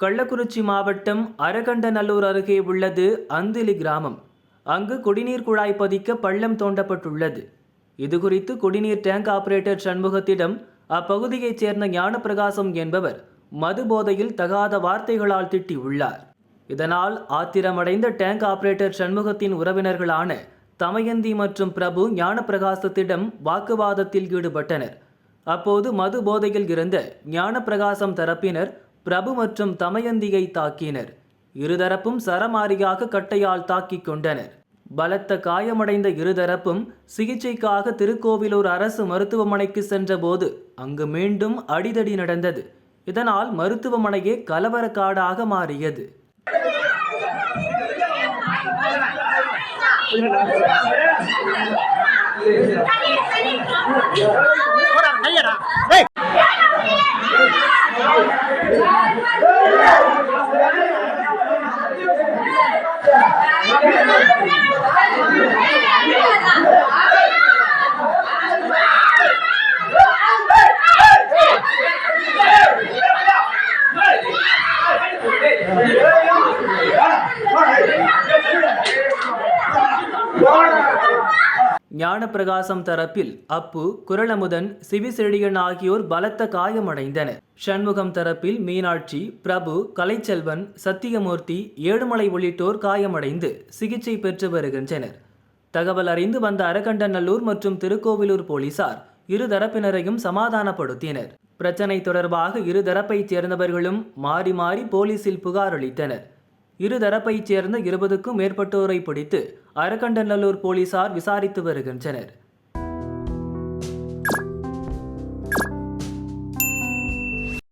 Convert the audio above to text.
கள்ளக்குறிச்சி மாவட்டம் அரகண்டநல்லூர் அருகே உள்ளது அந்திலி கிராமம். அங்கு குடிநீர் குழாய் பதிக்க பள்ளம் தோண்டப்பட்டுள்ளது. இதுகுறித்து குடிநீர் டேங்க் ஆபரேட்டர் சண்முகத்திடம் அப்பகுதியைச் சேர்ந்த ஞானப்பிரகாசம் என்பவர் மது போதையில் தகாத வார்த்தைகளால் திட்டியுள்ளார். இதனால் ஆத்திரமடைந்த டேங்க் ஆபரேட்டர் சண்முகத்தின் உறவினர்களான தமயந்தி மற்றும் பிரபு ஞானப்பிரகாசத்திடம் வாக்குவாதத்தில் ஈடுபட்டனர். அப்போது மது போதையில் இருந்த ஞானப்பிரகாசம் தரப்பினர் பிரபு மற்றும் தமயந்தியை தாக்கினர். இருதரப்பும் சரமாரியாக கட்டையால் தாக்கிக் கொண்டனர். பலத்த காயமடைந்த இருதரப்பும் சிகிச்சைக்காக திருக்கோவிலூர் அரசு மருத்துவமனைக்கு சென்றபோது அங்கு மீண்டும் அடிதடி நடந்தது. இதனால் மருத்துவமனையே கலவரக்காடாக மாறியது. கையடா. Yeah. ஞானப்பிரகாசம் தரப்பில் அப்பு குரளமுதன் சிவிசெழியன் ஆகியோர் பலத்த காயமடைந்தனர். சண்முகம் தரப்பில் மீனாட்சி பிரபு கலைச்செல்வன் சத்தியமூர்த்தி ஏழுமலை உள்ளிட்டோர் காயமடைந்து சிகிச்சை பெற்று வருகின்றனர். தகவல் அறிந்து வந்த அரகண்டநல்லூர் மற்றும் திருக்கோவிலூர் போலீசார் இருதரப்பினரையும் சமாதானப்படுத்தினர். பிரச்சனை தொடர்பாக இரு தரப்பைச் சேர்ந்தவர்களும் மாறி மாறி போலீசில் புகார் அளித்தனர். இருதரப்பைச் சேர்ந்த இருபதுக்கும் மேற்பட்டோரை பிடித்து அரக்கண்டநல்லூர் போலீசார் விசாரித்து வருகின்றனர்.